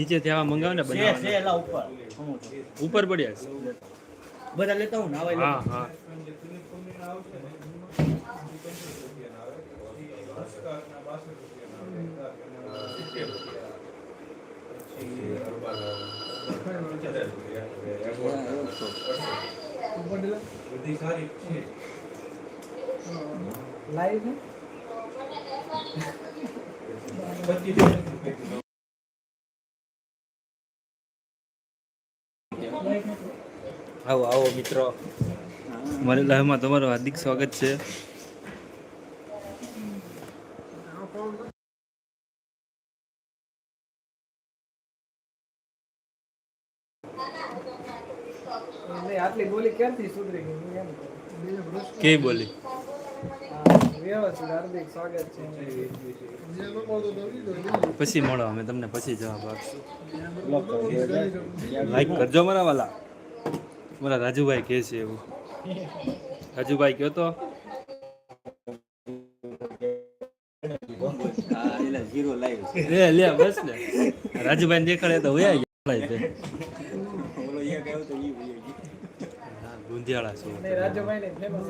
નીચેથી થવા મંગાવ ને એલા ઉપર. ઉપર પડ્યા છે. બધા લેતા હું નાવા હા હા. આવો આવો મિત્રો. મારી લાઈવમાં તમારું હાર્દિક સ્વાગત છે. કે બોલી? વ્યવસ્થિત હાર્દિક સ્વાગત છે પછી મળો અમે તમને પછી જવાબ આપશું. લાઈક કરજો મારા વાલા. મારા રાજુભાઈ કહે છે એવું. રાજુભાઈ કયો તો? રાજુભાઈ દેખાડે તો વયા ગયા તે ઓલો એક આવ્યો તો ઈ વયો ગયો. હા, ગુંધિયાળા છો. રાજુભાઈ ને ફેમસ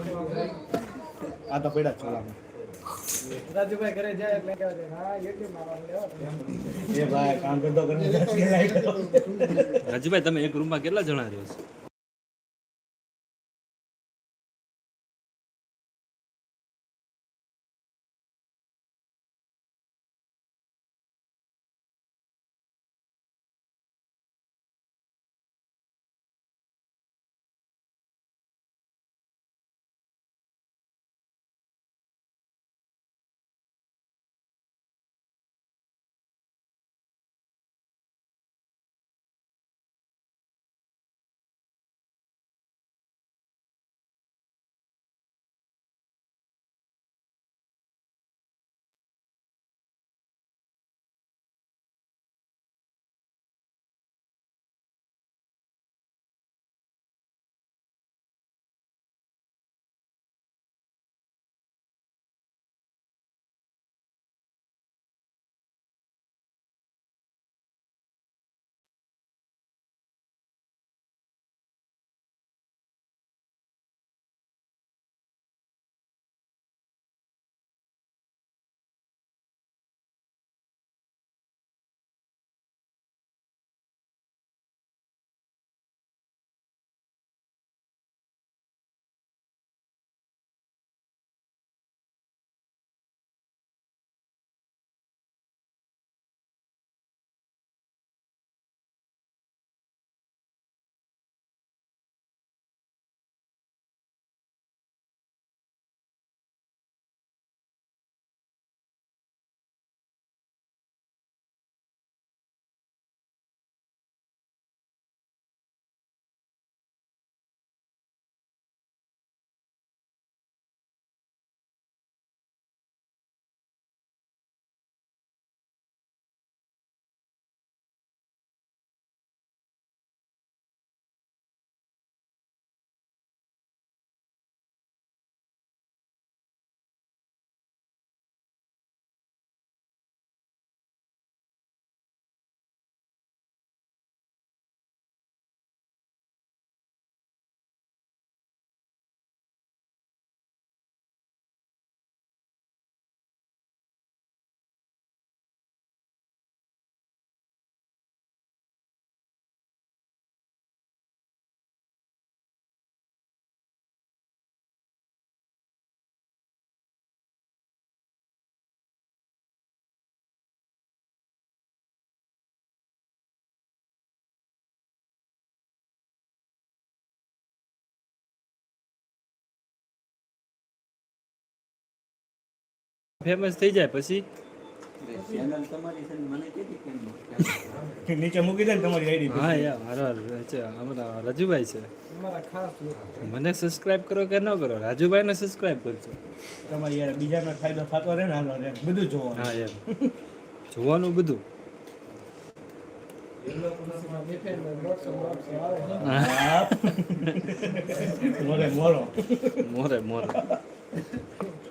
આ તો પડ્યા છોલામાં. રાજુભાઈ ઘરે જાય એટલે કહેવાય હા યુટ્યુબમાં લેવા. એ ભાઈ કામ કરતો કરતો રાજુભાઈ તમે એક રૂમમાં કેટલા જણા રહ્યો છો? ફેમસ થઈ જાય પછી? ને નીચે મૂકી દે ને તમારી આઈડી હા યાર મારો છે અમારા રાજુભાઈ છે. મને સબસ્ક્રાઇબ કરો કે ન કરો રાજુભાઈને સબસ્ક્રાઇબ કરજો. તમારી યાર બીજાનો ફાયદો થતો રહે ને હાલો રે બધું જોવાનું. હા યાર. જોવાનું બધું. મોરે મોરો. મોરે મોરે.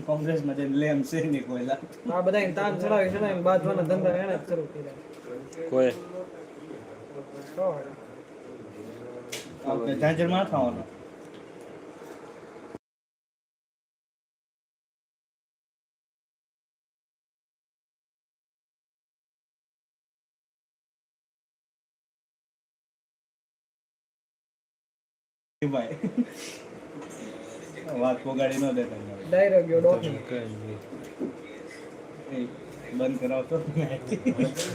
કોંગ્રેસમાં જઈને લેમ છે નહીં કોઈલા આ બધા તાન ચલાવે છે ને બાંધવાના ધંધા એને જ શરૂ કર્યા. કોઈ? આપણે ઝાંઝરમાં થવાનો. ભાઈ વાત પોગાડી ન દેતા યાર. ગયો બંધ કરાવતો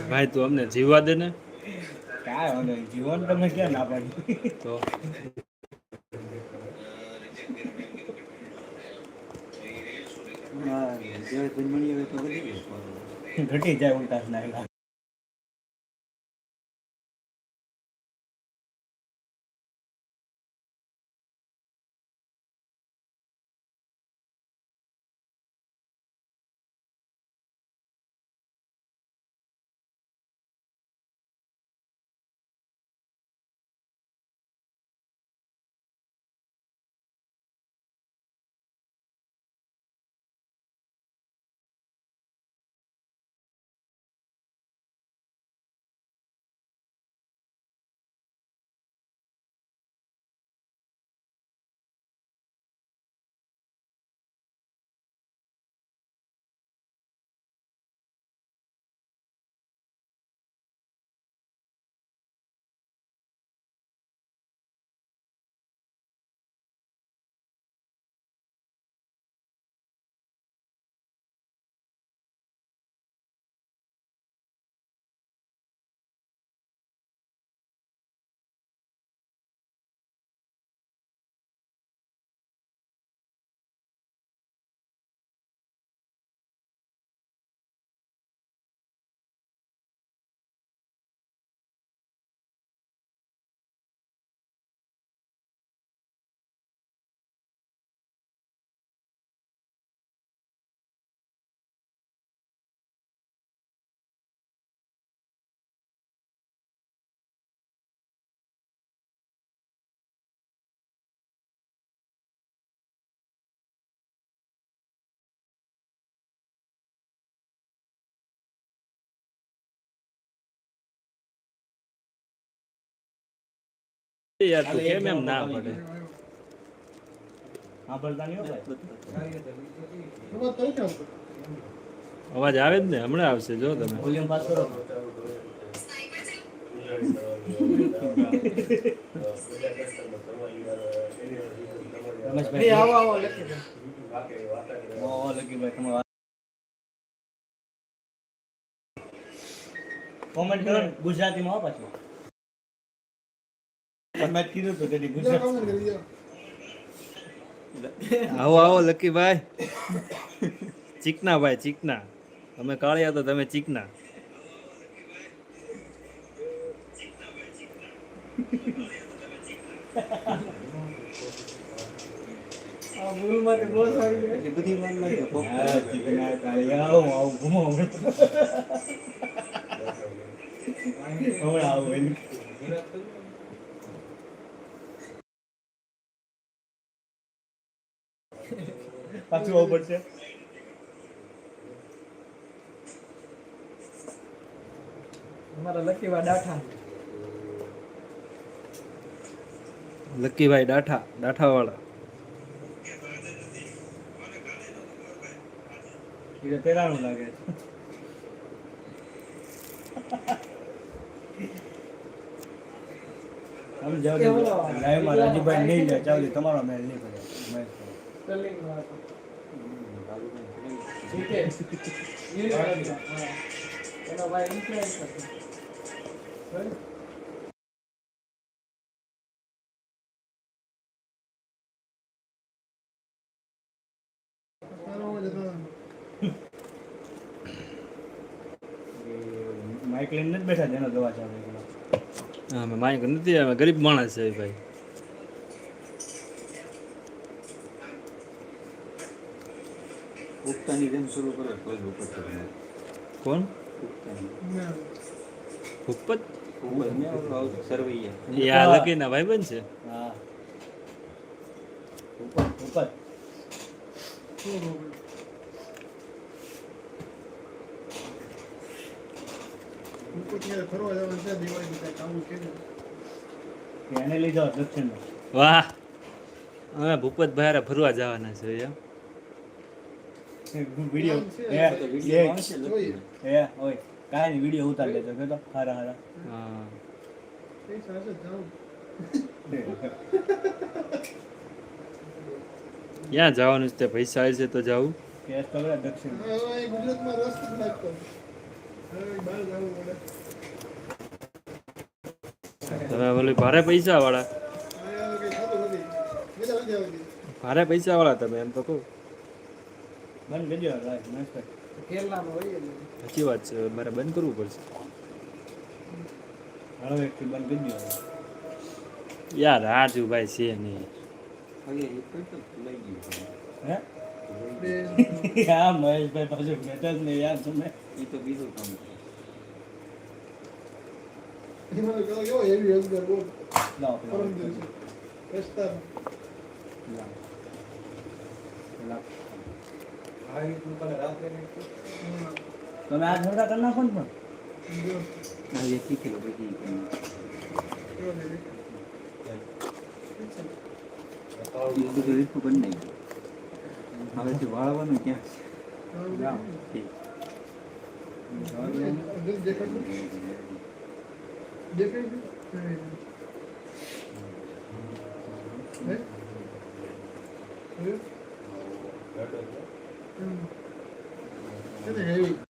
ભાઈ તું અમને જીવવા દે ને. કાંઈ વાંધો નહીં. જીવન તમે ક્યાં ના પાડી. તો. ઘટી જાય ઉલટા ના યાર તું કેમ એમ ના પડે? હા બોલતા નહીં હો ભાઈ? અવાજ આવે જ ને? હમણાં આવશે જો તમે. વોલ્યુમ પાસ કરો. રમેશભાઈ. આવો આવો લખી દે. ઓ લકી ભાઈ કોમેન્ટ કરો ગુજરાતીમાં હો પાછું. આવો આવો લકીભાઈ. ચીકના ભાઈ ચીકના. તમે કાળિયા તો તમે ચીકના. હમણાં ભૂલ માટે બહુ સારી છે. એટલી બધી વાર લાગે પોપ હા, ચીકન આ કાળી. આવું, આવું, ઘૂમો હમણાં. હમણાં આવું એમ. પાછું આવવું પડશે. અમારા લકીવા ડાઠા. લકીભાઈ ડાઠા ડાઠા વાળા એ લાગે જાઓ એ લાઈવમાં રાજીભાઈ નહીં લે ચાલો તમારો મેલ નહીં મેચ માં. એનો ભાઈ હતો માઇક લઈને જ બેઠા જેનો દવા ચાલે હા અમે માઇક નથી અમે ગરીબ માણસ છે ભાઈ પુખ્તાની જેમ શરૂ કરો કોઈ ઉપર ચડે કોણ? ભૂપત ને એ આ લગીના ભાઈ બન છે? એને લીધો? દક્ષિણમાં. વાહ. અમે ભૂપત ભાઈ ફરવા જવાના છે એમ વીડિયો. વીડિયો આવશે ઓય કાંઈ નહીં વીડિયો ઉતાર લેજો કે તો હારા. હારા હા ક્યાં જવાનું છે? તે પૈસા આવે છે તો જવું કેસ તો દક્ષિણ. તમે બોલી ભારે પૈસા વાળા ભારે પૈસા વાળા તમે એમ તો કહું. બંધ કરજો લાઈટ મસ્ત. કેરલામાં હોઈએ સાચી વાત છે હવે મારે બંધ કરવું પડશે. હળવે એકથી બંધ કરજો યાર રાજુભાઈ છે નહીં. હવે હે? હા મહેશભાઈ પાછું બેઠા જ નહીં યાર તમે. એ તો બીજું કામ છે. તમે આ ઝઘડા કરી નાખો ને પણ હા એ શીખેલો પછી એ બધું રીતનું બની નાખ્યું હવેથી વાળવાનું ક્યાં છે Heavy.